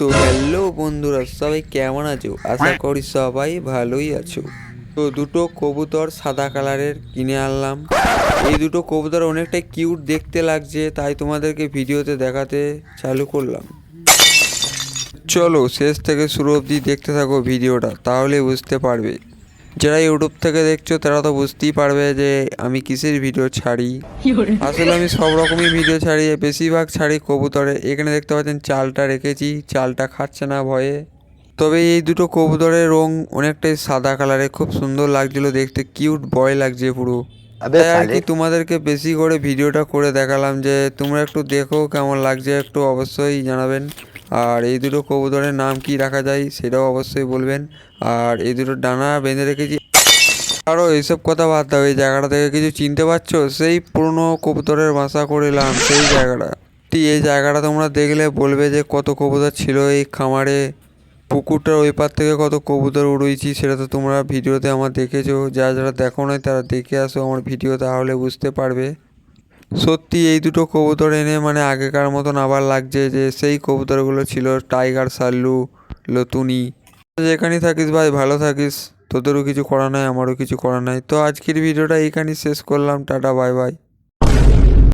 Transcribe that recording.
তো হ্যালো বন্ধুরা, সবাই কেমন আছো? আশা করি সবাই ভালোই আছো। তো দুটো কবুতর সাদা কালারের কিনে আনলাম। এই দুটো কবুতর অনেকটাই কিউট দেখতে লাগছে, তাই তোমাদেরকে ভিডিওতে দেখাতে চালু করলাম। চলো, শেষ থেকে শুরু অবধি দেখতে থাকো ভিডিওটা, তাহলে বুঝতে পারবে। যারা ইউটিউব থেকে দেখছ তারা তো বুঝতেই পারবে যে আমি কিসের ভিডিও ছাড়ি। আসলে আমি সব রকমই ভিডিও ছাড়ি বেশিরভাগ ছাড়ি কবুতরে। এখানে দেখতে পাচ্ছেন চালটা রেখেছি চালটা খাচ্ছে না ভয়ে। তবে এই দুটো কবুতরের রং অনেকটাই সাদা কালারে খুব সুন্দর লাগছিল দেখতে কিউট বয় লাগছে পুরো। তাই আর কি তোমাদেরকে বেশি করে ভিডিওটা করে দেখালাম যে তোমরা একটু দেখো কেমন লাগছে একটু অবশ্যই জানাবেন। আর এই দুটো কবুতরের নাম কি রাখা যায় সেটাও অবশ্যই বলবেন। আর এই দুটো ডানা বেঁধে রেখেছি। আরও এইসব কথা বাদ দাও, এই জায়গাটা থেকে কিছু চিনতে পারছ? সেই পুরনো কবুতরের বাসা করিলাম সেই জায়গাটা। এই জায়গাটা তোমরা দেখলে বলবে যে কত কবুতর ছিল এই খামারে। পুকুরটার ওই পার থেকে কত কবুতর উড়িয়েছি সেটা তো তোমরা ভিডিওতে আমার দেখেছ। যারা যারা দেখো নাই তারা দেখে আসো, আমার ভিডিও তাহলে বুঝতে পারবে। সত্যি এই দুটো কবুতর এনে মানে আগেকার মতন আবার লাগছে যে সেই কবুতরগুলো ছিল টাইগার, সাল্লু, লতুনি। যেখানেই থাকিস ভাই, ভালো থাকিস। তোদেরও কিছু করা নাই, আমারও কিছু করা নাই। তো আজকের ভিডিওটা এইখানেই শেষ করলাম। Tata, bye bye.